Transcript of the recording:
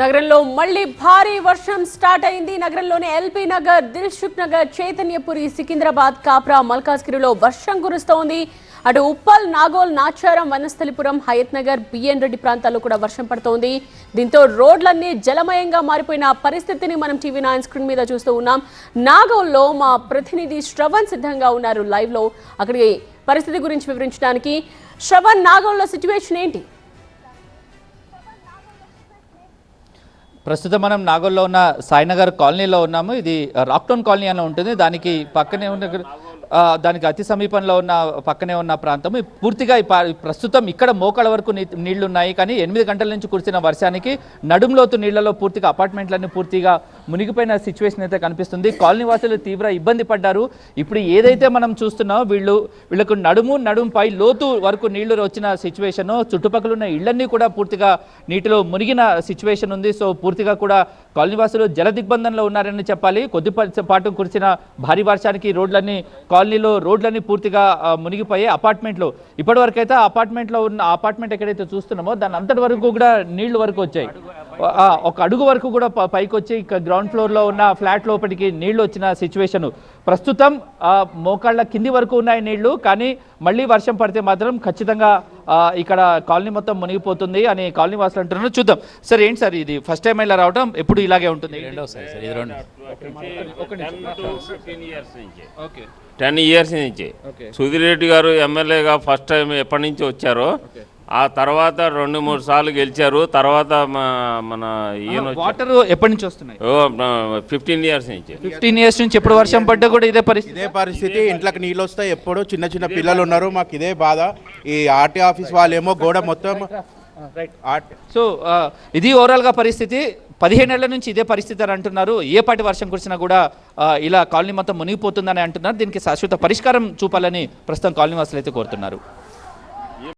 నగరంలో మళ్ళీ భారీ వర్షం స్టార్ట్ అయింది. నగరంలోని ఎల్బీ నగర్ దిల్షుక్ నగర్ చైతన్యపురి సికింద్రాబాద్ కాప్రా మల్కాజ్గిరిలో వర్షం కురుస్తోంది. అటు ఉప్పల్ నాగోల్ నాచారం వనస్థలిపురం హయత్ నగర్ బిఎన్ రెడ్డి ప్రాంతాల్లో కూడా వర్షం పడుతోంది. దీంతో రోడ్లన్నీ జలమయంగా మారిపోయిన పరిస్థితిని మనం టీవీ నైన్ స్క్రీన్ మీద చూస్తూ ఉన్నాం. నాగోల్లో మా ప్రతినిధి శ్రవణ్ సిద్ధంగా ఉన్నారు లైవ్లో. అక్కడికి పరిస్థితి గురించి వివరించడానికి శ్రవణ్ నాగోల్లో సిచ్యువేషన్ ఏంటి? ప్రస్తుతం మనం నాగోల్లో ఉన్న సాయినగర్ కాలనీలో ఉన్నాము. ఇది రాక్టోన్ కాలనీ అని ఉంటుంది. దానికి పక్కనే ఉన్న దానికి అతి సమీపంలో ఉన్న పక్కనే ఉన్న ప్రాంతం పూర్తిగా ప్రస్తుతం ఇక్కడ మోకాళ్ళ వరకు నీళ్ళు ఉన్నాయి కానీ ఎనిమిది గంటల నుంచి కురిసిన వర్షానికి నడుంలోతు నీళ్ళలో పూర్తిగా అపార్ట్మెంట్లన్నీ పూర్తిగా మునిగిపోయిన సిచ్యువేషన్ అయితే కనిపిస్తుంది. కాలనీ వాసులు తీవ్ర ఇబ్బంది పడ్డారు. ఇప్పుడు ఏదైతే మనం చూస్తున్నామో వీళ్ళు వీళ్ళకు నడుము నడుంపై లోతు వరకు నీళ్ళు వచ్చిన సిచ్యువేషన్ చుట్టుపక్కల ఉన్న ఇళ్ళన్నీ కూడా పూర్తిగా నీటిలో మునిగిన సిచ్యువేషన్ ఉంది. సో పూర్తిగా కూడా కాలనీ వాసులు జల దిగ్బంధంలో ఉన్నారని చెప్పాలి. కొద్ది పాటు కురిసిన భారీ వర్షానికి రోడ్లన్నీ కాలనీలో రోడ్లన్నీ పూర్తిగా మునిగిపోయి అపార్ట్మెంట్లో ఇప్పటివరకు అయితే అపార్ట్మెంట్లో ఉన్న అపార్ట్మెంట్ ఎక్కడైతే చూస్తున్నామో దాని అంతటి వరకు కూడా నీళ్ళు వరకు వచ్చాయి. ఒక అడుగు వరకు కూడా పైకి వచ్చి ఇక గ్రౌండ్ ఫ్లోర్లో ఉన్న ఫ్లాట్ లోపలికి నీళ్ళు వచ్చిన సిచ్యువేషన్ ప్రస్తుతం ఆ, మోకాళ్ళ కింది వరకు ఉన్నాయి నీళ్ళు కానీ మళ్ళీ వర్షం పడితే మాత్రం ఖచ్చితంగా ఇక్కడ కాలనీ మొత్తం మునిగిపోతుంది అని కాలనీ వాసులు అంటున్నారు. చూద్దాం. సార్ ఏంటి సార్ ఇది? ఫస్ట్ టైం ఇలా రావడం ఎప్పుడు ఇలాగే ఉంటుంది? రెండోసారి సార్ ఇది రెండు. ఫిఫ్టీన్ ఇయర్స్ నుంచి. ఓకే. టెన్ ఇయర్స్ నుంచి. ఓకే. సుధీర్ రెడ్డి గారు ఎమ్మెల్యేగా ఫస్ట్ టైం ఎప్పటి నుంచి వచ్చారో ఆ తర్వాత రెండు మూడు సార్లు గెలిచారు. తర్వాత మన ఈయన వాటర్ ఎప్పటి నుంచి వస్తున్నాయి? ఫిఫ్టీన్ ఇయర్స్ నుంచి. ఫిఫ్టీన్ ఇయర్స్ నుంచి ఎప్పుడు వర్షం పడ్డా కూడా ఇదే పరిస్థితి? ఇదే పరిస్థితి. ఇంట్లోకి నీళ్ళు వస్తాయి. ఎప్పుడు చిన్న చిన్న పిల్లలు ఉన్నారు. మాకు ఇదే బాధ. ఈ ఆర్టీ ఆఫీస్ వాళ్ళేమో గోడ మొత్తం సో ఇది ఓవరాల్గా పరిస్థితి. పదిహేను ఏళ్ళ నుంచి ఇదే పరిస్థితి అని అంటున్నారు. ఏ పాటి వర్షం కురిసినా కూడా ఇలా కాలనీ మొత్తం మునిగిపోతుందని అంటున్నారు. దీనికి శాశ్వత పరిష్కారం చూపాలని ప్రస్తుతం కాలనీ వాసులు అయితే కోరుతున్నారు.